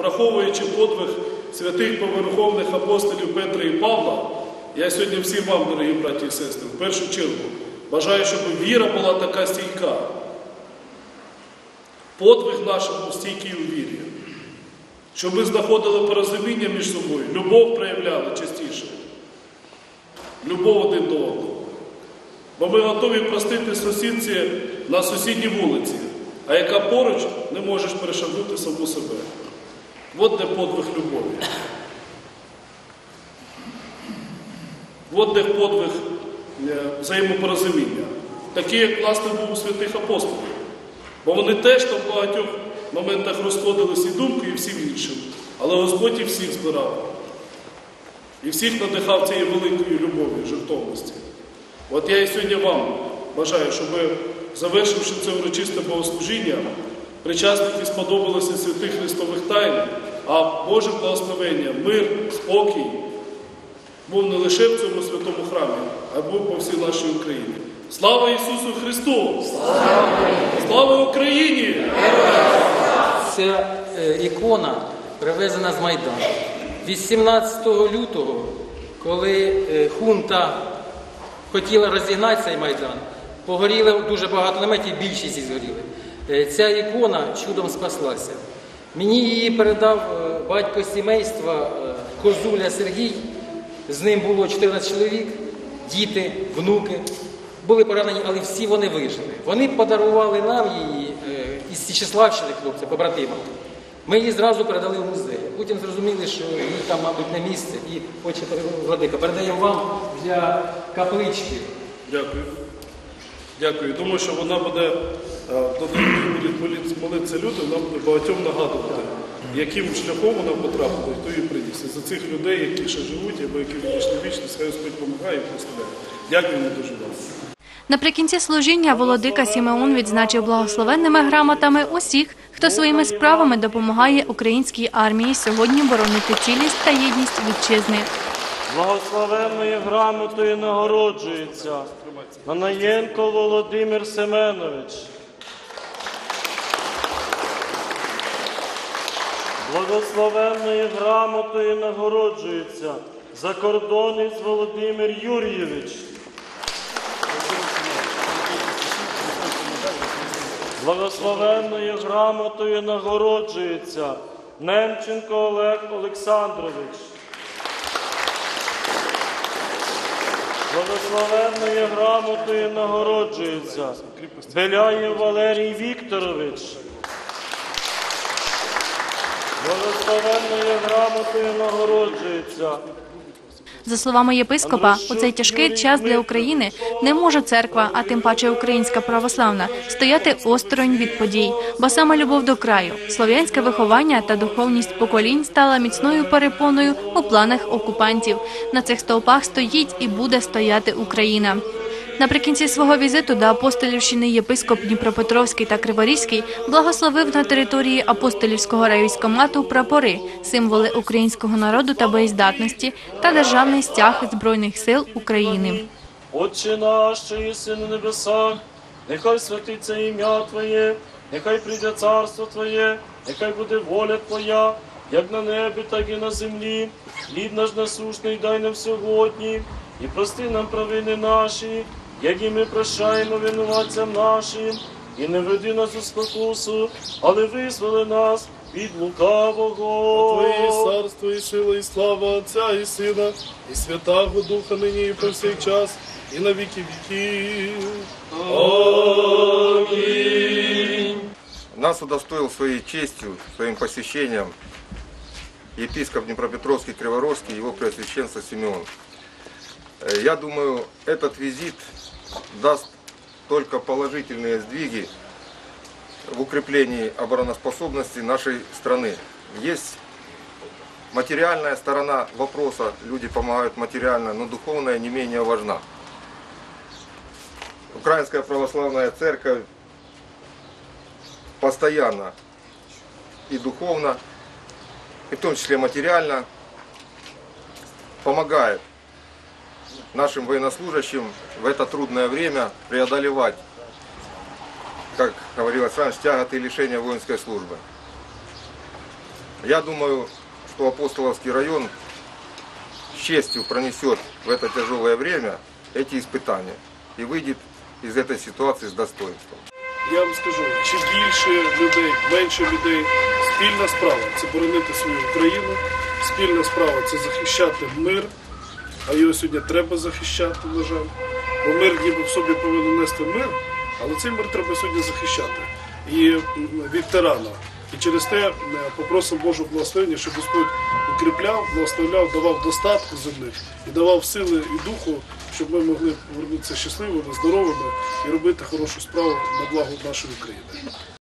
враховуючи подвиг святих поверховних апостолів Петра і Павла, я сьогодні всім вам, дорогі браті і сестри, в першу чергу бажаю, щоб віра була така стійка. Подвиг наш був стійкий у вірі. Щоб ми знаходили порозуміння між собою, любов проявляли частіше. Любов один до одного. Бо ми готові простити сусідці на сусідній вулиці, а яка поруч не можеш перешагнути саму себе. От де подвиг любові. От де подвиг е, взаємопорозуміння. Такий, як власне був у святих апостолів. Бо вони теж там в багатьох моментах розходилися і думкою, і всім іншим. Але Господь і всіх збирав. І всіх надихав цією великою любов'ю, жертовності. От я і сьогодні вам бажаю, щоб завершивши це урочисте богослужіння, причасники сподобалося святих Христових тайн, а Боже благословення, мир, спокій був не лише в цьому святому храмі, а був по всій нашій Україні. Слава Ісусу Христу! Слава Україні! Ця е, ікона привезена з Майдану. 18 лютого, коли е, хунта хотіла розігнати цей майдан, погоріли дуже багато наметів, більшість згоріли. Е, Ця ікона чудом спаслася. Мені її передав е, батько сімейства е, Козуля Сергій. З ним було 14 чоловік, діти, внуки. Були поранені, але всі вони вижили. Вони подарували нам її із Січеславщини, хлопці, побратимам. Ми її зразу передали в музей. Потім зрозуміли, що їй там, мабуть, не місце. І хоче владика. Передаємо вам для каплички. Дякую. Дякую. Думаю, що вона буде, будуть молитися- люди, вона буде багатьом нагадувати, яким шляхом вона потрапила, і хто її приніс. І за цих людей, які ще живуть, або які вийшли вічність, хай Господь допомагає і прославляє. Дякую вам дуже вам. Наприкінці служіння володика Сімеон відзначив благословенними грамотами усіх, хто своїми справами допомагає українській армії сьогодні боронити цілість та єдність вітчизни. Благословенною грамотою нагороджується Нанаєнко Володимир Семенович. Благословенною грамотою нагороджується закордонець Володимир Юрійович. Благословенною грамотою нагороджується Немченко Олег Олександрович. Благословенною грамотою нагороджується Беляєв Валерій Вікторович. Благословенною грамотою нагороджується За словами єпископа, у цей тяжкий час для України не може церква, а тим паче українська православна, стояти осторонь від подій, бо саме любов до краю, слов'янське виховання та духовність поколінь стала міцною перепоною у планах окупантів. На цих стовпах стоїть і буде стояти Україна. Наприкінці свого візиту до апостолівщини єпископ Дніпропетровський та Криворізький благословив на території апостолівського райвійськомату прапори, символи українського народу та боєздатності та державний стяг збройних сил України. Отче наш, що єси на небесах, нехай святиться ім'я Твоє, нехай прийде царство Твоє, нехай буде воля Твоя, як на небі, так і на землі. Хліб наш насушний дай нам сьогодні, і прости нам провини наші, як і ми прощаємо винуватцям нашим, і не веди нас у спокусу, але визволи нас від лукавого. Твоє царство і сила, і слава Отця і Сина, і Святого Духа нині і повсякчас, і на віки віків. Нас удостоил своей честью, своим посещением епископ Днепропетровский Криворожский, его преосвященство Симеон. Э, Я думаю, этот визит даст только положительные сдвиги в укреплении обороноспособности нашей страны. Есть материальная сторона вопроса, люди помогают материально, но духовная не менее важна. Украинская православная церковь постоянно и духовно, и в том числе материально помогает нашим военнослужащим в это трудное время преодолевать, как говорил Александр, тяготы и лишения воинской службы. Я думаю, что Апостоловский район с честью пронесет в это тяжелое время эти испытания и выйдет из этой ситуации с достоинством. Я вам скажу, чи більше людей, менше людей, спільна справа це боронити свою Україну, спільна справа це захищати мир, а його сьогодні треба захищати, на жаль. Бо мир ніби в собі повинен нести мир, але цей мир треба сьогодні захищати. І від тирана. І через те попросимо Божу благословення, щоб Господь укріпляв, благословляв, давав достатку земних і давав сили і духу, щоб ми могли повернутися щасливими, здоровими і робити хорошу справу на благо нашої України.